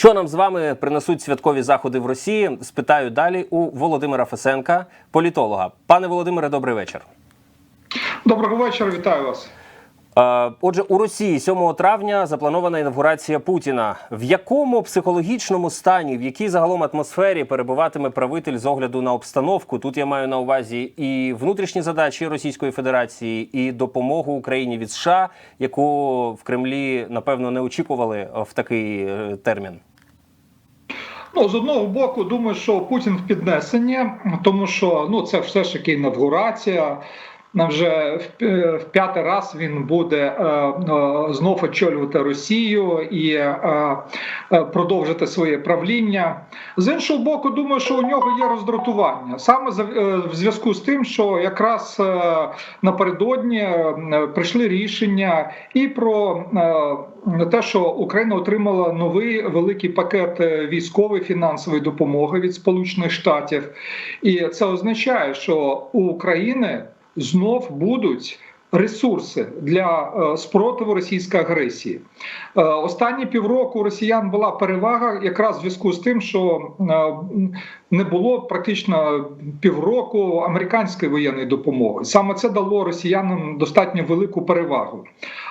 Що нам з вами принесуть святкові заходи в Росії? Спитаю далі у Володимира Фесенка, політолога. Пане Володимире, добрий вечір. Доброго вечора, вітаю вас. Е, Отже, у Росії 7 травня запланована інавгурація Путіна. В якому психологічному стані, в якій загалом атмосфері перебуватиме правитель з огляду на обстановку? Тут я маю на увазі і внутрішні задачі Російської Федерації, і допомогу Україні від США, яку в Кремлі напевно не очікували в такий е, термін. Ну, з одного боку, думаю, що Путін в піднесенні, тому що ну це все ж таки інавгурація. Вже в п'я- п'ятий раз він буде е, е, знов очолювати Росію і е, продовжити своє правління. З іншого боку, думаю, що у нього є роздратування саме в зв'язку з тим, що якраз напередодні прийшли рішення і про те, що Україна отримала новий великий пакет військової фінансової допомоги від Сполучених Штатів, і це означає, що у України знов будуть. Ресурси для е, спротиву російської агресії Е, останні півроку росіян була перевага якраз в зв'язку з тим, що е, не було практично півроку американської воєнної допомоги. Саме це дало росіянам достатньо велику перевагу.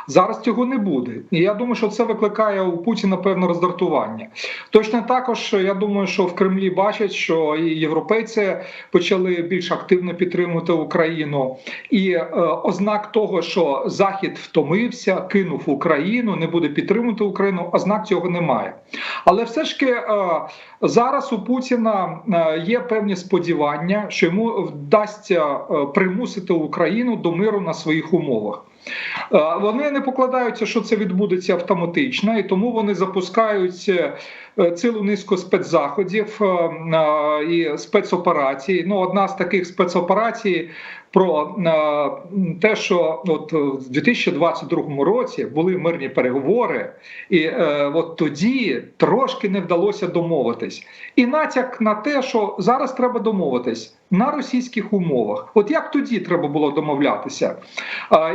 Зараз цього не буде, і я думаю, що це викликає у Путіна певне роздратування. Точно також я думаю, що в Кремлі бачать, що і європейці почали більш активно підтримувати Україну, і е, ознак того, що Захід втомився, кинув Україну, не буде підтримувати Україну. Ознак цього немає. Але все ж таки е, зараз у Путіна е, є певні сподівання, що йому вдасться е, примусити Україну до миру на своїх умовах. Е, Вони не покладаються, що це відбудеться автоматично, і тому вони запускають е, цілу низку спецзаходів е, і спецоперацій. Ну, одна з таких спецоперацій про те, що от в 2022 році були мирні переговори, і от тоді трошки не вдалося домовитись. І натяк на те, що зараз треба домовитись на російських умовах. От як тоді треба було домовлятися?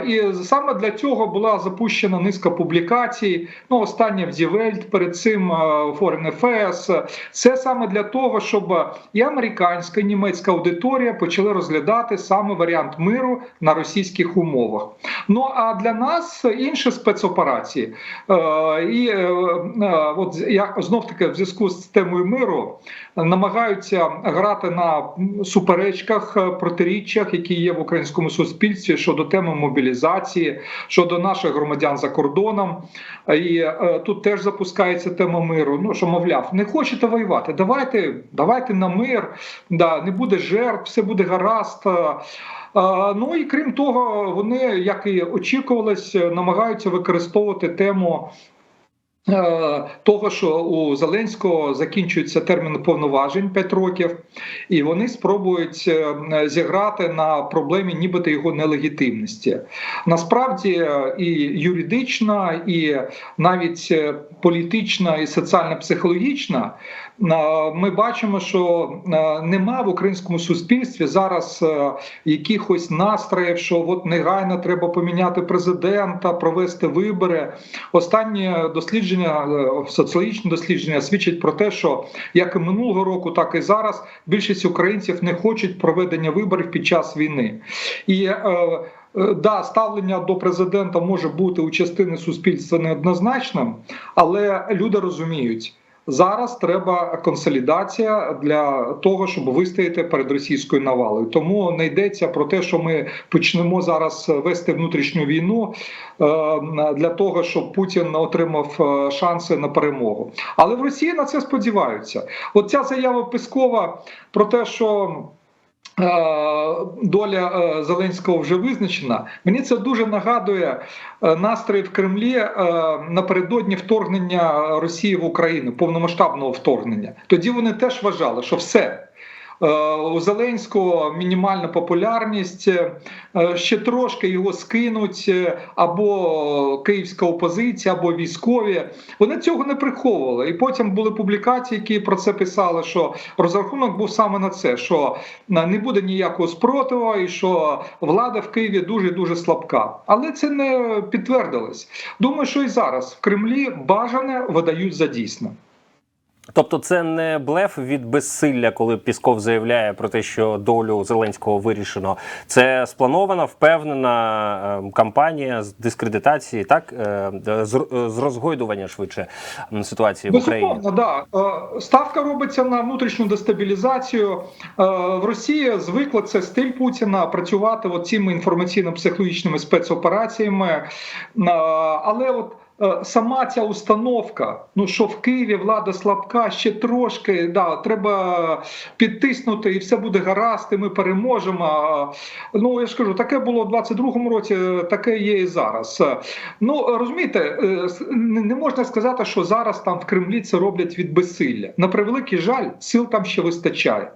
І саме для цього була запущена низка публікацій. Ну, остання в Дівельт, перед цим Foreign Affairs. Це саме для того, щоб і американська, і німецька аудиторія почали розглядати саме варіант миру на російських умовах. Ну а для нас інші спецоперації. І е, е, от я знов таки в зв'язку з темою миру намагаються грати на суперечках, е, протиріччях, які є в українському суспільстві щодо теми мобілізації, щодо наших громадян за кордоном. І е, тут теж запускається тема миру. Ну що мовляв, не хочете воювати? Давайте, давайте на мир, да, не буде жертв, все буде гаразд. Е, е, Ну і крім того, вони, як і очікувалось, намагаються використовувати тему. Е, Того, що у Зеленського закінчується термін повноважень 5 років, і вони спробують е, зіграти на проблемі, нібито його нелегітимності. Насправді е, і юридична, і навіть політична і соціально-психологічна, ми бачимо, що нема в українському суспільстві зараз якихось настроїв, що от негайно треба поміняти президента, провести вибори. Останні дослідження, е, соціологічні дослідження свідчать про те, що як і минулого року, так і зараз більшість українців не хочуть проведення виборів під час війни. І е, е, Да, ставлення до президента може бути у частини суспільства неоднозначним, але люди розуміють. Зараз треба консолідація для того, щоб вистояти перед російською навалою. Тому не йдеться про те, що ми почнемо зараз вести внутрішню війну е, для того, щоб Путін отримав е, шанси на перемогу. Але в Росії на це сподіваються. От ця заява Пескова про те, що. Е, Доля е, Зеленського вже визначена. Мені це дуже нагадує е, настрої в Кремлі напередодні вторгнення Росії в Україну, повномасштабного вторгнення. Тоді вони теж вважали, що все. Е, У Зеленського мінімальна популярність, е, ще трошки його скинуть, е, або київська опозиція, або військові. Вони цього не приховували. І потім були публікації, які про це писали, що розрахунок був саме на це: що не буде ніякого спротиву, і що влада в Києві дуже дуже слабка. Але це не підтвердилось. Думаю, що і зараз в Кремлі бажане видають за дійсне. Тобто, це не блеф від безсилля, коли Пісков заявляє про те, що долю Зеленського вирішено. Це спланована, впевнена е, кампанія з дискредитації, так е, з, розгойдування швидше ситуації в Україні. Безумовно, да. Е, Ставка робиться на внутрішню дестабілізацію. Е, В Росії звикла це стиль Путіна працювати от цими інформаційно-психологічними спецопераціями. Е, Але от е, сама ця установка, ну що в Києві влада слабка, ще трошки, да, треба підтиснути, і все буде гаразд, і ми переможемо. Ну я ж кажу, таке було в 22-му році, таке є і зараз. Е, Ну розумієте, е, не можна сказати, що зараз там в Кремлі це роблять від безсилля. На превеликий жаль, сил там ще вистачає.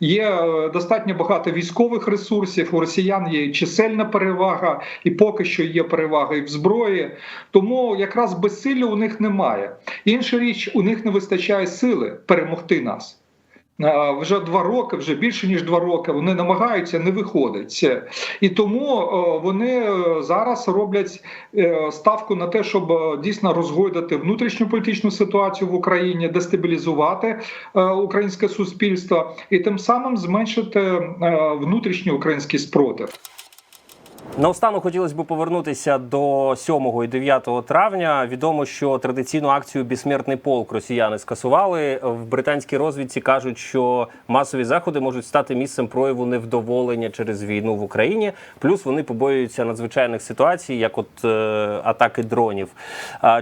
Є е, достатньо багато військових ресурсів. У росіян є чисельна перевага, і поки що є перевага і в зброї. Тому якраз безсилля у них немає. Інша річ, у них не вистачає сили перемогти нас. Вже два роки, вже більше ніж два роки. Вони намагаються, не виходить. І тому е, вони е, зараз роблять е, ставку на те, щоб дійсно розгойдати внутрішню політичну ситуацію в Україні, дестабілізувати українське суспільство і тим самим зменшити внутрішній український спротив. Наостанок хотілося б повернутися до 7 і 9 травня. Відомо, що традиційну акцію Бісмертний полк росіяни скасували. В британській розвідці кажуть, що масові заходи можуть стати місцем прояву невдоволення через війну в Україні. Плюс вони побоюються надзвичайних ситуацій, як от е, атаки дронів.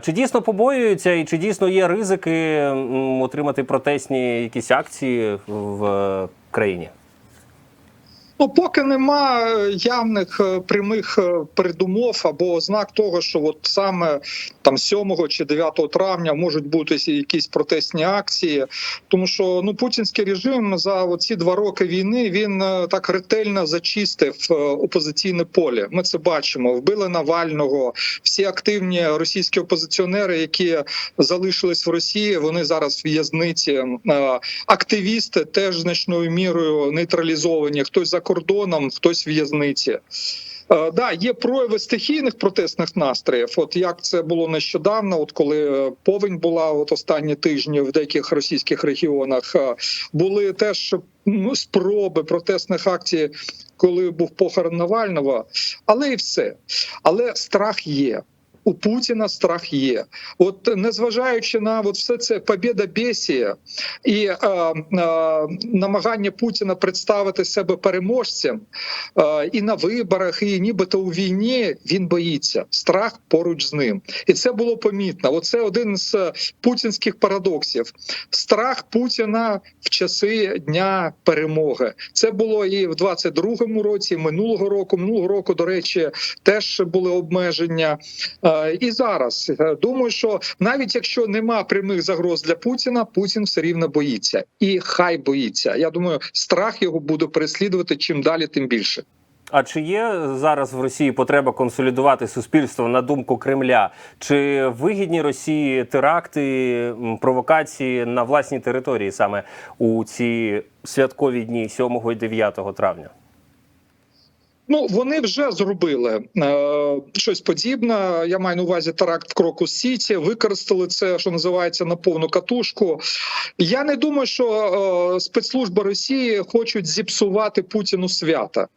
Чи дійсно побоюються, і чи дійсно є ризики отримати протестні якісь акції в е, країні? Ну, поки нема явних е, прямих е, передумов або ознак того, що от саме там 7 чи 9 травня можуть бути якісь протестні акції, тому що ну путінський режим за ці два роки війни він е, так ретельно зачистив опозиційне поле. Ми це бачимо. Вбили Навального. Всі активні російські опозиціонери, які залишились в Росії, вони зараз в в'язниці. Активісти теж значною мірою нейтралізовані. Хтось за кордоном, хтось в в'язниці. Е, Да, є прояви стихійних протестних настроїв. От як це було нещодавно, от коли е, повень була от останні тижні в деяких російських регіонах, е, були теж ну, спроби протестних акцій, коли був похорон Навального, але і все. Але страх є. У Путіна страх є, от незважаючи на от все це побєда бесія і е, е, намагання Путіна представити себе переможцем е, і на виборах, і нібито у війні він боїться страх поруч з ним, і це було помітно. Оце один з е, путінських парадоксів: страх Путіна в часи дня перемоги. Це було і в 22-му році, і минулого року. Минулого року, до речі, теж були обмеження. Е, І зараз Е, думаю, що навіть якщо нема прямих загроз для Путіна, Путін все рівно боїться, і хай боїться. Я думаю, страх його буде переслідувати чим далі, тим більше. А чи є зараз в Росії потреба консолідувати суспільство на думку Кремля? Чи вигідні Росії теракти, провокації на власній території саме у ці святкові дні 7 і 9 травня? Ну вони вже зробили е, щось подібне. Я маю на увазі теракт в кроку Сіті. Використали це, що називається, на повну катушку. Я не думаю, що е, спецслужби Росії хочуть зіпсувати Путіну свята.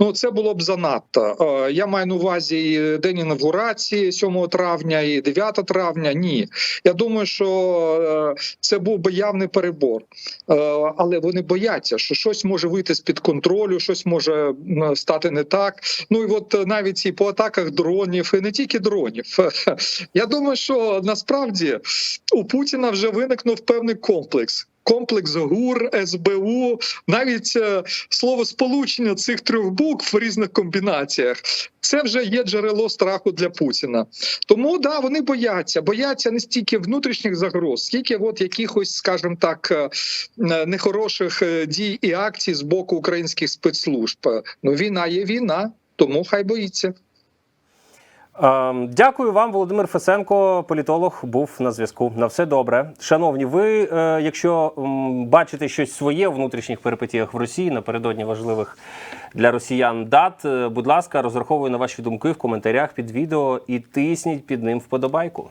Ну, це було б занадто. Е, Я маю на увазі і день інавгурації 7 травня, і 9 травня. Ні, я думаю, що е, це був би явний перебор, Е, але вони бояться, що щось може вийти з під контролю, щось може стати не так. Ну і от навіть і по атаках дронів, і не тільки дронів. Я думаю, що насправді у Путіна вже виникнув певний комплекс. Комплекс ГУР, СБУ, навіть е, слово сполучення цих трьох букв в різних комбінаціях. Це вже є джерело страху для Путіна. Тому да, вони бояться, бояться не стільки внутрішніх загроз, скільки от якихось, скажімо так, е, е, нехороших дій і акцій з боку українських спецслужб. Ну війна є війна, тому хай боїться. Ем, Дякую вам, Володимир Фесенко, політолог, був на зв'язку. На все добре. Шановні, ви, е, якщо бачите щось своє у внутрішніх перипетіях в Росії напередодні важливих для росіян дат, е, будь ласка, розраховую на ваші думки в коментарях під відео і тисніть під ним вподобайку.